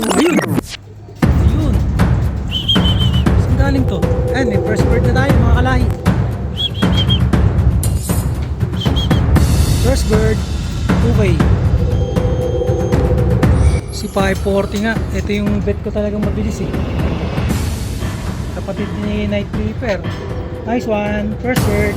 Ayun. Ayun. Saan galing to? Ayan, may first bird na tayo mga kalahi. First bird. Okay. Si 540 nga. Ito yung bet ko talagang mabilis eh. Kapatid ni Night Creeper. Nice one. First bird.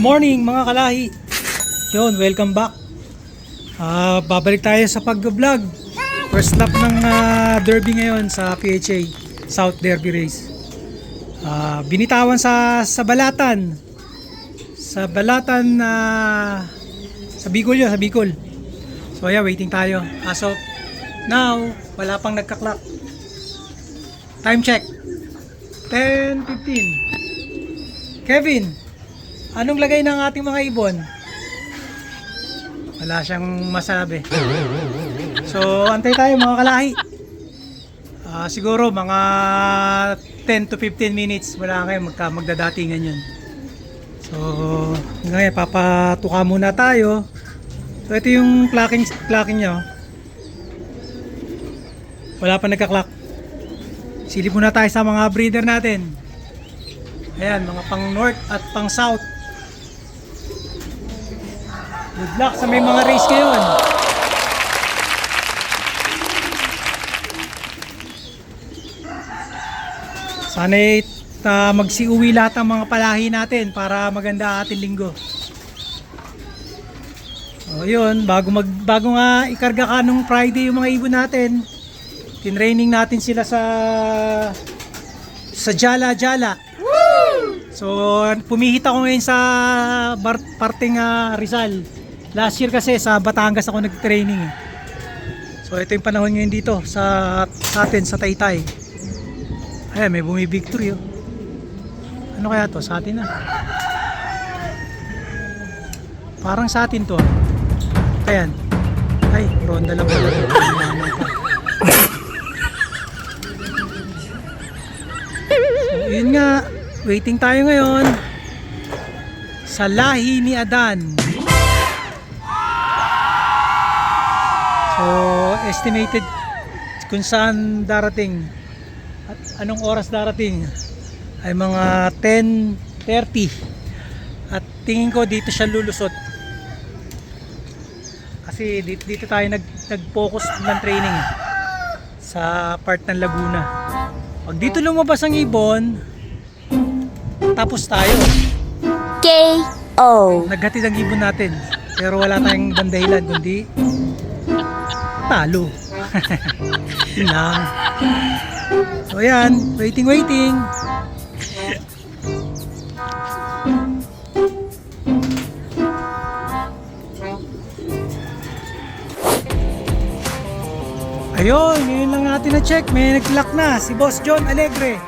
Morning mga kalahi. Yun, welcome back. Ah, babalik tayo sa pag-vlog. First lap ng ah, derby ngayon sa PHA South Derby Race. Ah, binitawan sa sa Balatan. Sa Balatan na sa Bicol yun, sa Bicol. So yeah, waiting tayo. As of now, wala pang nagka-clock. Time check. 10.15 Kevin, Anong lagay ng ating mga ibon? Wala siyang masabi. So, antay tayo mga kalahi. Ah, siguro mga 10 to 15 minutes wala kayo magka magdadatingan yun. So, ngayon papatuka muna tayo. So, ito yung clocking, clocking niya. oh. Wala pa nagka-clock. Silip muna tayo sa mga breeder natin. Ayan, mga pang north at pang south. Good luck sa may mga race ngayon. Sana'y uh, magsiuwi lahat ng mga palahi natin para maganda ang ating linggo. O yun, bago, mag, bago nga ikarga ka nung Friday yung mga ibon natin, tinraining natin sila sa sa Jala Jala. So, pumihit ako ngayon sa bar- parteng ah, Rizal. Last year kasi sa Batangas ako nag-training eh. So, ito yung panahon ngayon dito sa, sa atin, sa Taytay. Ayan, may bumibigtory oh. Ano kaya to? Sa atin na. Parang sa atin to. ah. Ayan. Ay, ronda lang pala. yun nga. Waiting tayo ngayon sa lahi ni Adan. So, estimated kung saan darating at anong oras darating ay mga 10.30 at tingin ko dito siya lulusot. Kasi dito, dito tayo nag, nag-focus ng training sa part ng Laguna. Pag dito lumabas ang ibon tapos tayo. K.O. naghatid ang ibon natin pero wala tayong ibang dahilan kundi talo. Yun lang so yan waiting waiting. Ayun ngayon lang natin na check may nag-lock na si Boss John Alegre.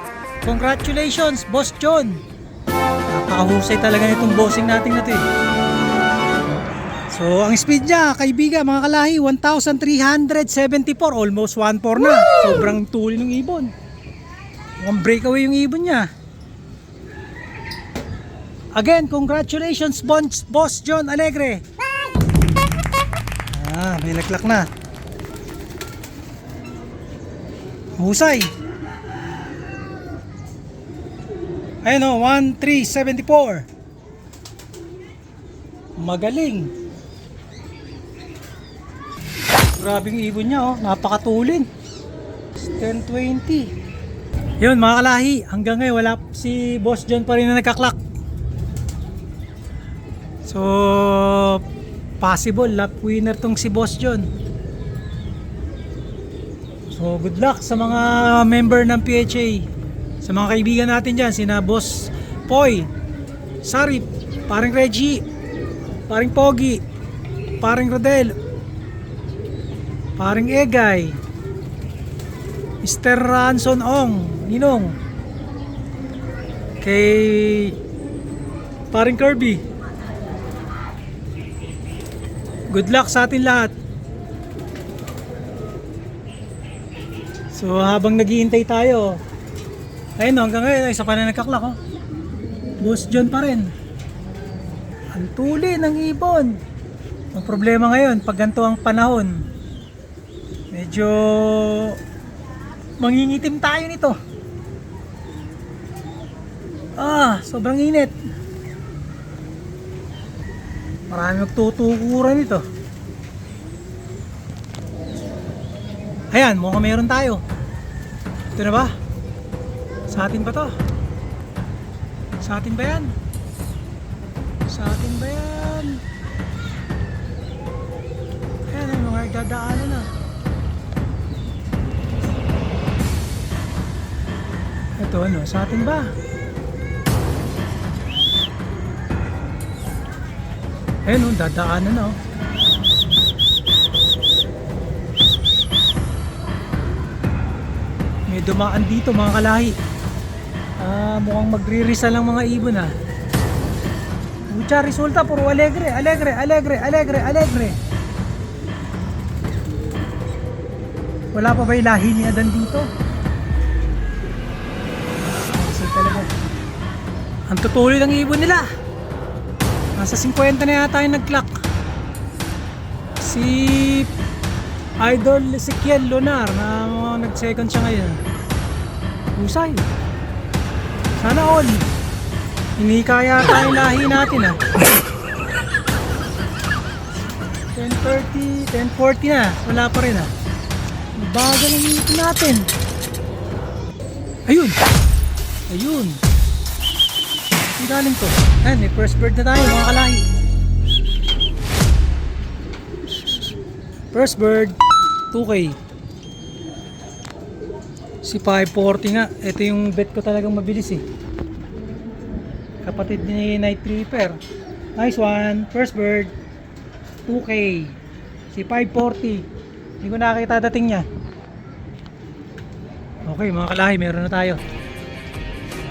Congratulations Boss John. Napakahusay talaga nitong bossing natin na to eh So, ang speed niya, kaibigan, mga kalahi, 1,374. Almost 1.4 na. Sobrang tuli ng ibon. Mukhang breakaway yung ibon niya. Again, congratulations, Boss, Boss John Alegre. Ah, may laklak na. Husay. Ayun o, 1,374. Magaling. Grabe yung ibon niya oh, napakatulin. 1020. Yun mga kalahi, hanggang ngayon wala si Boss John pa rin na nagkaklak. So, possible lap winner tong si Boss John. So, good luck sa mga member ng PHA. Sa mga kaibigan natin dyan, sina Boss Poy, Sarip, paring Reggie, paring Pogi, paring Rodel, Paring Egay. Mr. Ranson Ong. Ninong. Kay Paring Kirby. Good luck sa atin lahat. So habang naghihintay tayo, ayun hanggang ngayon, isa pa na nagkaklak oh. Boss John pa rin. Ang tuli ng ibon. Ang problema ngayon, pag ganito ang panahon, medyo mangingitim tayo nito. Ah, sobrang init. Marami magtutukuran ito. Ayan, mukhang meron tayo. Ito na ba? Sa atin ba to? Sa atin ba yan? Sa atin ba yan? Ayan, may mga dadaanan na. Ano, sa atin ba? Ayun oh, dadaanan na oh. May dumaan dito mga kalahi. Ah, mukhang magre-risa lang mga ibon ah. Mucha resulta puro alegre, alegre, alegre, alegre, alegre. Wala pa ba yung lahi ni Adan dito? Ang tutuloy ng ibon nila. Nasa 50 na yata yung nag-clock. Si Idol Ezekiel Lunar na mga nag-second siya ngayon. Husay. Sana all. Hinika yata yung lahi natin ah. 10.30, 10.40 na. Wala pa rin ah. Bagal ang natin. Ayun. Ayun. Ang galing to. Ayan, may first bird na tayo mga kalahi. First bird, 2K. Si 540 nga. Ito yung bet ko talagang mabilis eh. Kapatid ni Night Reaper. Nice one. First bird, 2K. Si 540. Hindi ko nakakita dating niya. Okay mga kalahi, meron na tayo.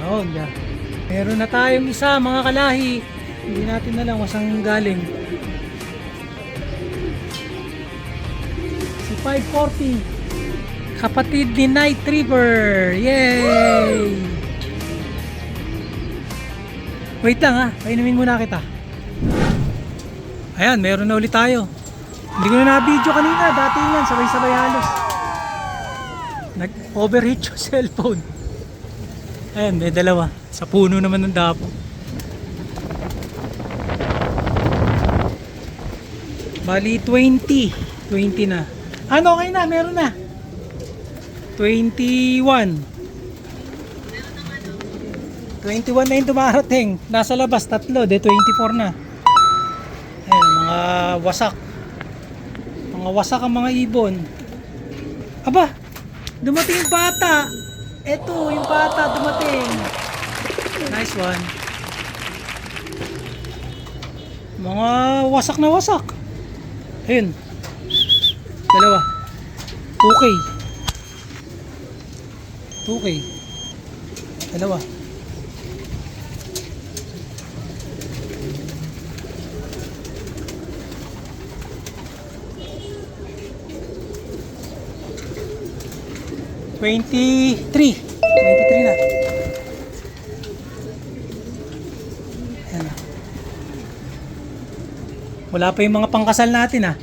Oo, yeah. Meron na tayong isa mga kalahi. Hindi natin na lang wasang galing. Si 540. Kapatid ni Night Reaper. Yay! Wait lang ha. Painumin muna kita. Ayan, meron na ulit tayo. Hindi ko na na-video kanina. Dati yan, sabay-sabay halos. Nag-overheat yung cellphone. Ayan, may dalawa. Sa puno naman ng dapo. Bali, 20. 20 na. Ano, okay na, meron na. 21. 21 na yung dumarating. Nasa labas, tatlo. De 24 na. Ayan, mga wasak. Mga wasak ang mga ibon. Aba, dumating yung bata. Eto, yung bata dumating. Nice one. Mga wasak na wasak. Ayun. Dalawa. 2K. 2K. Dalawa. Twenty-three na. Ayan na. Wala pa yung mga pangkasal natin ah.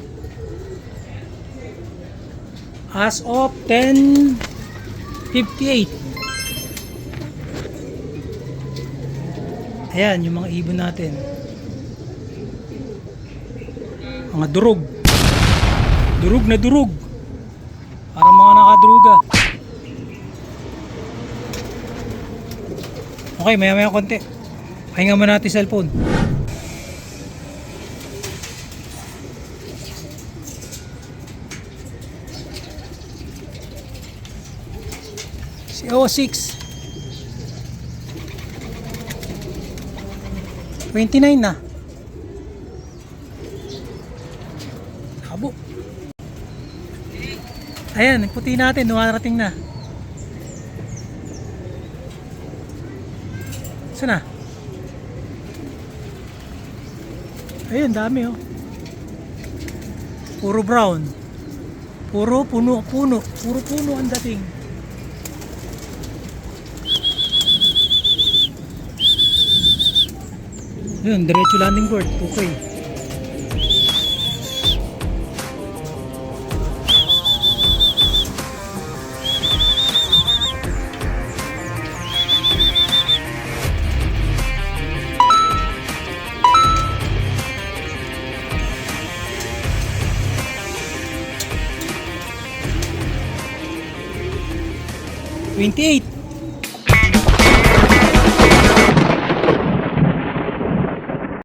As of 10.58. Ayan, yung mga ibon natin. Mga durog. Durog na durog. Parang mga nakadruga. Okay, maya maya konti. Pahinga mo natin cellphone. Si O6. 29 na. Habo. Ayan, yung puti natin, dumarating na. Saan na? Ayun, dami oh. Puro brown. Puro puno, puno. Puro puno ang dating. Yun, diretso landing board. Okay. Twenty-eight.